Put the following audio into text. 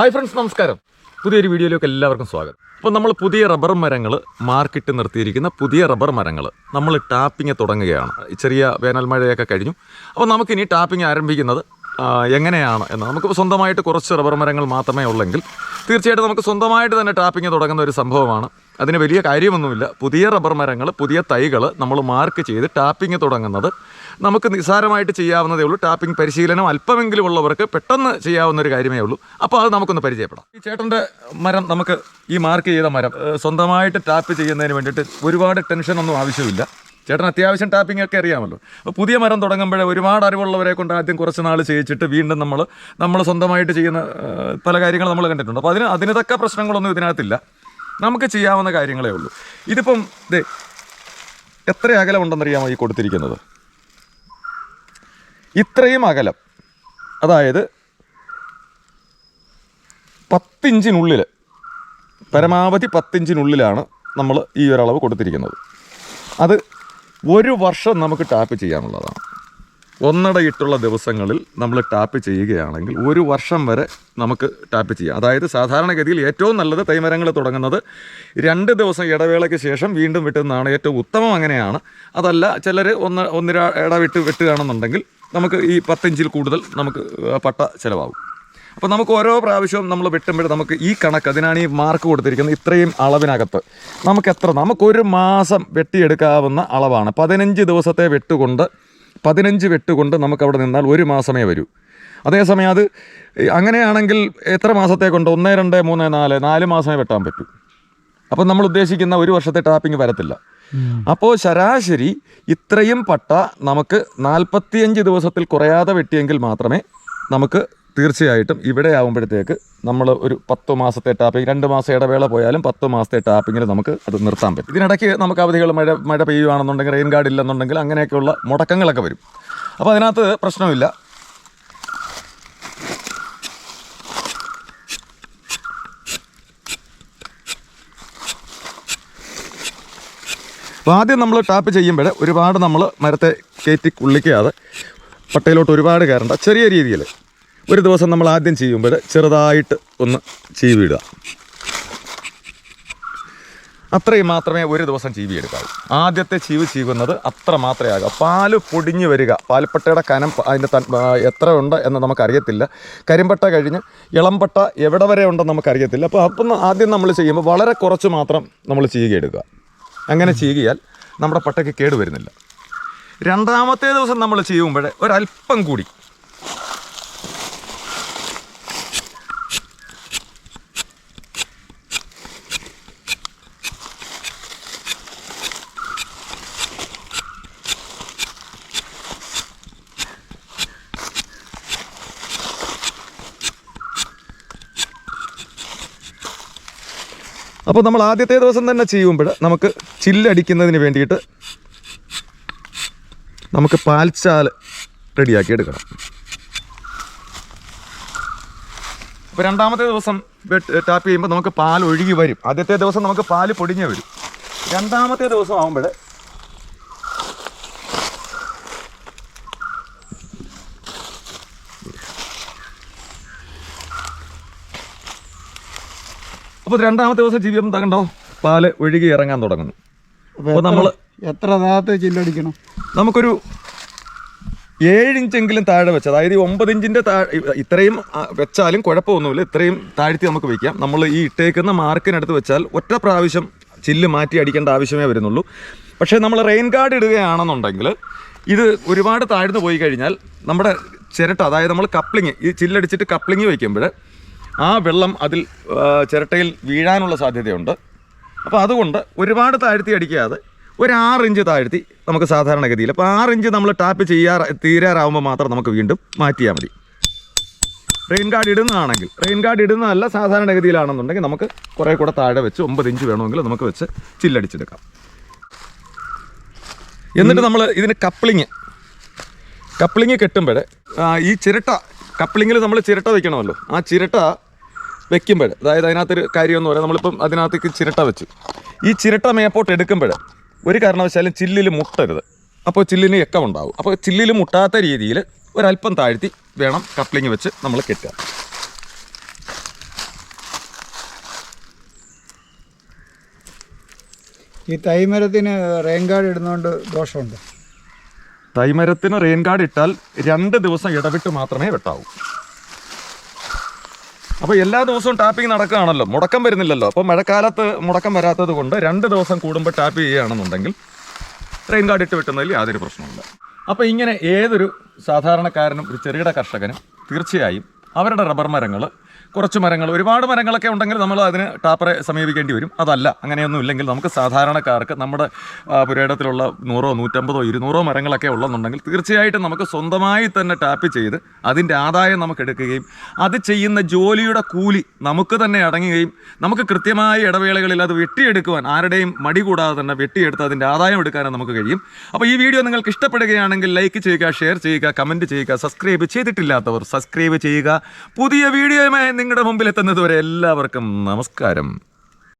Hi friends നമസ്കാരം. പുതിയൊരു വീഡിയോയിലേക്ക് എല്ലാവർക്കും സ്വാഗതം. അപ്പോൾ നമ്മൾ പുതിയ റബ്ബർ മരങ്ങൾ മാർക്കറ്റ് നിർത്തിയിരിക്കുന്ന പുതിയ റബ്ബർ മരങ്ങൾ നമ്മൾ ടാപ്പിംഗ് തുടങ്ങുകയാണ്. ചെറിയ വേനൽ മഴയൊക്കെ കഴിഞ്ഞു. അപ്പോൾ നമുക്കിനി ടാപ്പിംഗ് ആരംഭിക്കുന്നത് എങ്ങനെയാണ് എന്ന്. നമുക്ക് സ്വന്തമായിട്ട് കുറച്ച് റബ്ബർ മരങ്ങൾ മാത്രമേ ഉള്ളെങ്കിൽ തീർച്ചയായിട്ടും നമുക്ക് സ്വന്തമായിട്ട് തന്നെ ടാപ്പിംഗ് തുടങ്ങുന്ന ഒരു സംഭവമാണ്. അതിന് വലിയ കാര്യമൊന്നുമില്ല. പുതിയ റബ്ബർ മരങ്ങൾ പുതിയ തൈകൾ നമ്മൾ മാർക്ക് ചെയ്ത് ടാപ്പിംഗ് തുടങ്ങുന്നത്. നമുക്ക് നിസ്സാരമായിട്ട് ചെയ്യാവുന്നതേ ഉള്ളൂ. ടാപ്പിംഗ് പരിശീലനം അല്പമെങ്കിലും ഉള്ളവർക്ക് പെട്ടെന്ന് ചെയ്യാവുന്ന ഒരു കാര്യമേ ഉള്ളൂ. അപ്പോൾ അത് നമുക്കൊന്ന് പരിചയപ്പെടാം. ഈ ചേട്ടന്റെ മരം നമുക്ക് ഈ മാർക്ക് ചെയ്ത മരം സ്വന്തമായിട്ട് ടാപ്പ് ചെയ്യുന്നതിന് വേണ്ടിയിട്ട് ഒരുപാട് ടെൻഷനൊന്നും ആവശ്യമില്ല. ചേട്ടൻ അത്യാവശ്യം ടാപ്പിംഗ് ഒക്കെ അറിയാമല്ലോ. അപ്പോൾ പുതിയ മരം തുടങ്ങുമ്പോഴേ ഒരുപാട് അറിവുള്ളവരെ കൊണ്ട് ആദ്യം കുറച്ച് നാൾ ചെയ്യിച്ചിട്ട് വീണ്ടും നമ്മൾ നമ്മൾ സ്വന്തമായിട്ട് ചെയ്യുന്ന പല കാര്യങ്ങളും നമ്മൾ കണ്ടിട്ടുണ്ട്. അപ്പോൾ അതിന് അതിന് തക്ക പ്രശ്നങ്ങളൊന്നും ഇതിനകത്തില്ല. നമുക്ക് ചെയ്യാവുന്ന കാര്യങ്ങളേ ഉള്ളൂ. ഇതിപ്പം ഇതേ എത്ര അകലം ഉണ്ടെന്നറിയാമോ ഈ കൊടുത്തിരിക്കുന്നത്? ഇത്രയും അകലം. അതായത് പത്തിഞ്ചിനുള്ളിൽ പരമാവധി പത്തിഞ്ചിനുള്ളിലാണ് നമ്മൾ ഈ ഒരളവ് കൊടുത്തിരിക്കുന്നത്. അത് ഒരു വർഷം നമുക്ക് ടാപ്പ് ചെയ്യാനുള്ളതാണ്. ഒന്നടയിട്ടുള്ള ദിവസങ്ങളിൽ നമ്മൾ ടാപ്പ് ചെയ്യുകയാണെങ്കിൽ ഒരു വർഷം വരെ നമുക്ക് ടാപ്പ് ചെയ്യാം. അതായത് സാധാരണഗതിയിൽ ഏറ്റവും നല്ലത് തൈമരങ്ങൾ തുടങ്ങുന്നത് രണ്ട് ദിവസം ഇടവേളയ്ക്ക് ശേഷം വീണ്ടും വെട്ടുന്നതാണ് ഏറ്റവും ഉത്തമം അങ്ങനെയാണ്. അതല്ല ചിലർ ഒന്ന് ഒന്നിര ഇടവിട്ട് വെട്ടുകയാണെന്നുണ്ടെങ്കിൽ നമുക്ക് ഈ പത്തിഞ്ചിൽ കൂടുതൽ നമുക്ക് പട്ട ചിലവാകും. അപ്പോൾ നമുക്ക് ഓരോ പ്രാവശ്യവും നമ്മൾ വെട്ടുമ്പോൾ നമുക്ക് ഈ കണക്ക് അതിനാണ് ഈ മാർക്ക് കൊടുത്തിരിക്കുന്നത് ഇത്രയും അളവിനകത്ത്. നമുക്ക് എത്ര നമുക്കൊരു മാസം വെട്ടിയെടുക്കാവുന്ന അളവാണ്. പതിനഞ്ച് ദിവസത്തെ വെട്ടുകൊണ്ട് പതിനഞ്ച് വെട്ടുകൊണ്ട് നമുക്ക് അവിടെ നിന്നാൽ ഒരു മാസമേ വരൂ. അതേസമയം അത് അങ്ങനെയാണെങ്കിൽ എത്ര മാസത്തേക്കുണ്ട് കൊണ്ട് ഒന്ന് രണ്ട് മൂന്ന് നാല് നാല് മാസമേ വെട്ടാൻ പറ്റൂ. അപ്പം നമ്മൾ ഉദ്ദേശിക്കുന്ന ഒരു വർഷത്തെ ടാപ്പിംഗ് വരത്തില്ല. അപ്പോൾ ശരാശരി ഇത്രയും പട്ട നമുക്ക് നാൽപ്പത്തിയഞ്ച് ദിവസത്തിൽ കുറയാതെ വെട്ടിയെങ്കിൽ മാത്രമേ നമുക്ക് തീർച്ചയായിട്ടും ഇവിടെ ആകുമ്പോഴത്തേക്ക് നമ്മൾ ഒരു പത്ത് മാസത്തെ ടാപ്പിംഗ് രണ്ട് മാസം ഇടവേള പോയാലും പത്ത് മാസത്തെ ടാപ്പിങ്ങിൽ നമുക്ക് അത് നിർത്താൻ പറ്റും. ഇതിനിടയ്ക്ക് നമുക്ക് അവധികൾ മഴ മഴ പെയ്യുകയാണെന്നുണ്ടെങ്കിൽ റെയിൻ ഗാർഡ് ഇല്ലെന്നുണ്ടെങ്കിൽ അങ്ങനെയൊക്കെയുള്ള മുടക്കങ്ങളൊക്കെ വരും. അപ്പോൾ അതിനകത്ത് പ്രശ്നമില്ല. അപ്പോൾ ആദ്യം നമ്മൾ ടാപ്പ് ചെയ്യുമ്പോൾ ഒരുപാട് നമ്മൾ മരത്തെ കയറ്റി കുള്ളിക്കാതെ പട്ടയിലോട്ട് ഒരുപാട് കയറണ്ട. ചെറിയ രീതിയിൽ ഒരു ദിവസം നമ്മൾ ആദ്യം ചെയ്യുമ്പോൾ ചെറുതായിട്ട് ഒന്ന് ചീവിടുക അത്രയും മാത്രമേ ഒരു ദിവസം ചീവി എടുക്കാവൂ ആദ്യത്തെ ചീവ് ചീവുന്നത് അത്ര മാത്രമേ ആകാം. പാൽ പൊടിഞ്ഞു വരിക. പാൽപ്പട്ടയുടെ കനം അതിന്റെ എത്ര ഉണ്ട് എന്ന് നമുക്കറിയത്തില്ല. കരിമ്പട്ട കഴിഞ്ഞ് ഇളംപട്ട എവിടെ വരെ ഉണ്ടെന്ന് നമുക്കറിയത്തില്ല. അപ്പോൾ അപ്പം ആദ്യം നമ്മൾ ചെയ്യുമ്പോൾ വളരെ കുറച്ച് മാത്രം നമ്മൾ ചീകി എടുക്കുക അങ്ങനെ ചീകിയാൽ നമ്മുടെ പട്ടയ്ക്ക് കേടുവരുന്നില്ല രണ്ടാമത്തെ ദിവസം നമ്മൾ ചെയ്യുമ്പോൾ ഒരല്പം കൂടി അപ്പോൾ നമ്മൾ ആദ്യത്തെ ദിവസം തന്നെ ചെയ്യുമ്പോൾ നമുക്ക് ചില്ലടിക്കുന്നതിന് വേണ്ടിയിട്ട് നമുക്ക് പാൽച്ചാൽ റെഡിയാക്കി എടുക്കണം. അപ്പോൾ രണ്ടാമത്തെ ദിവസം ടാപ്പ് ചെയ്യുമ്പോൾ നമുക്ക് പാൽ ഒഴുകി വരും. ആദ്യത്തെ ദിവസം നമുക്ക് പാൽ പൊടിഞ്ഞ് വരും. രണ്ടാമത്തെ ദിവസം ആകുമ്പോൾ അപ്പോൾ രണ്ടാമത്തെ ദിവസം ജീവിതം തകണ്ടോ പാൽ ഒഴുകി ഇറങ്ങാൻ തുടങ്ങുന്നു. അപ്പോൾ നമ്മൾ എത്ര ചില്ലടിക്കണം? നമുക്കൊരു ഏഴിഞ്ചെങ്കിലും താഴെ വെച്ച് അതായത് ഈ ഒമ്പത് ഇഞ്ചിന്റെ താഴെ ഇത്രയും വെച്ചാലും കുഴപ്പമൊന്നുമില്ല. ഇത്രയും താഴ്ത്തി നമുക്ക് വയ്ക്കാം നമ്മൾ ഈ ഇട്ടേക്കുന്ന മാർക്കിനടുത്ത് വെച്ചാൽ ഒറ്റ പ്രാവശ്യം ചില്ല് മാറ്റി അടിക്കേണ്ട ആവശ്യമേ വരുന്നുള്ളൂ. പക്ഷേ നമ്മൾ റെയിൻ ഗാർഡ് ഇടുകയാണെന്നുണ്ടെങ്കിൽ ഇത് ഒരുപാട് താഴ്ന്നു പോയി കഴിഞ്ഞാൽ നമ്മുടെ ചിരട്ട അതായത് നമ്മൾ കപ്ലിങ് ഈ ചില്ലടിച്ചിട്ട് കപ്ലിങ് വയ്ക്കുമ്പോൾ ആ വെള്ളം അതിൽ ചിരട്ടയിൽ വീഴാനുള്ള സാധ്യതയുണ്ട്. അപ്പോൾ അതുകൊണ്ട് ഒരുപാട് താഴ്ത്തി അടിക്കാതെ ഒരു ആറ് ഇഞ്ച് താഴ്ത്തി നമുക്ക് സാധാരണഗതിയിൽ. അപ്പോൾ ആറ് ഇഞ്ച് നമ്മൾ ടാപ്പ് ചെയ്യാ തീരാറാവുമ്പോൾ മാത്രം നമുക്ക് വീണ്ടും മാറ്റിയാൽ മതി. റെയിൻ ഗാർഡ് ഇടുന്നതാണെങ്കിൽ റെയിൻ ഗാർഡ് ഇടുന്നതല്ല സാധാരണഗതിയിലാണെന്നുണ്ടെങ്കിൽ നമുക്ക് കുറേ കൂടെ താഴെ വെച്ച് ഒമ്പത് ഇഞ്ച് വേണമെങ്കിൽ നമുക്ക് വെച്ച് ചില്ലടിച്ചെടുക്കാം. എന്നിട്ട് നമ്മൾ ഇതിന് കപ്ലിങ് കപ്ലിങ് കെട്ടുമ്പോഴേ ഈ ചിരട്ട കപ്ലിങ്ങിൽ നമ്മൾ ചിരട്ട വെക്കണമല്ലോ. ആ ചിരട്ട വെക്കുമ്പോൾ അതായത് അതിനകത്തൊരു കാര്യമെന്ന് പറയാം. നമ്മളിപ്പം അതിനകത്തേക്ക് ചിരട്ട വെച്ചു. ഈ ചിരട്ട മേപ്പോട്ട് എടുക്കുമ്പോൾ ഒരു കാരണവശാലും ചില്ലിൽ മുട്ടരുത്. അപ്പോൾ ചില്ലിന് എക്കമുണ്ടാവും അപ്പോൾ ചില്ലിൽ മുട്ടാത്ത രീതിയിൽ ഒരല്പം താഴ്ത്തി വേണം കപ്ലിങ് വെച്ച് നമ്മൾ കെട്ടുക. ഈ തൈമരത്തിന് റേങ്കാട് ഇടുന്നതുകൊണ്ട് ദോഷമുണ്ട്? തൈമരത്തിന് റെയിൻ ഗാർഡ് ഇട്ടാൽ രണ്ട് ദിവസം ഇടവിട്ട് മാത്രമേ വെട്ടാവൂ. അപ്പോൾ എല്ലാ ദിവസവും ടാപ്പിംഗ് നടക്കുകയാണല്ലോ. മുടക്കം വരുന്നില്ലല്ലോ. അപ്പോൾ മഴക്കാലത്ത് മുടക്കം വരാത്തത് കൊണ്ട് രണ്ട് ദിവസം കൂടുമ്പോൾ ടാപ്പ് ചെയ്യുകയാണെന്നുണ്ടെങ്കിൽ റെയിൻ ഗാർഡ് ഇട്ട് വെട്ടുന്നതിൽ യാതൊരു പ്രശ്നമില്ല അപ്പോൾ ഇങ്ങനെ ഏതൊരു സാധാരണക്കാരനും ഒരു ചെറുകിട കർഷകനും തീർച്ചയായും അവരുടെ റബ്ബർ മരങ്ങൾ കുറച്ച് മരങ്ങൾ ഒരുപാട് മരങ്ങളൊക്കെ ഉണ്ടെങ്കിൽ നമ്മൾ അതിന് ടാപ്പറെ സമീപിക്കേണ്ടി വരും. അതല്ല അങ്ങനെയൊന്നും ഇല്ലെങ്കിൽ നമുക്ക് സാധാരണക്കാർക്ക് നമ്മുടെ പുരേടത്തിലുള്ള നൂറോ നൂറ്റമ്പതോ ഇരുന്നൂറോ മരങ്ങളൊക്കെ ഉള്ളെന്നുണ്ടെങ്കിൽ തീർച്ചയായിട്ടും നമുക്ക് സ്വന്തമായി തന്നെ ടാപ്പ് ചെയ്ത് അതിന്റെ ആദായം നമുക്ക് എടുക്കുകയും അത് ചെയ്യുന്ന ജോലിയുടെ കൂലി നമുക്ക് തന്നെ അടങ്ങുകയും നമുക്ക് കൃത്യമായ ഇടവേളകളിൽ അത് വെട്ടിയെടുക്കുവാൻ ആരുടെയും മടി കൂടാതെ തന്നെ വെട്ടിയെടുത്ത് അതിന്റെ ആദായം എടുക്കാനും നമുക്ക് കഴിയും. അപ്പോൾ ഈ വീഡിയോ നിങ്ങൾക്ക് ഇഷ്ടപ്പെടുകയാണെങ്കിൽ ലൈക്ക് ചെയ്യുക ഷെയർ ചെയ്യുക കമന്റ് ചെയ്യുക സബ്സ്ക്രൈബ് ചെയ്തിട്ടില്ലാത്തവർ സബ്സ്ക്രൈബ് ചെയ്യുക. പുതിയ വീഡിയോയുമായി നിങ്ങളുടെ മുമ്പിൽ എത്തുന്നതുവരെ എല്ലാവർക്കും നമസ്കാരം.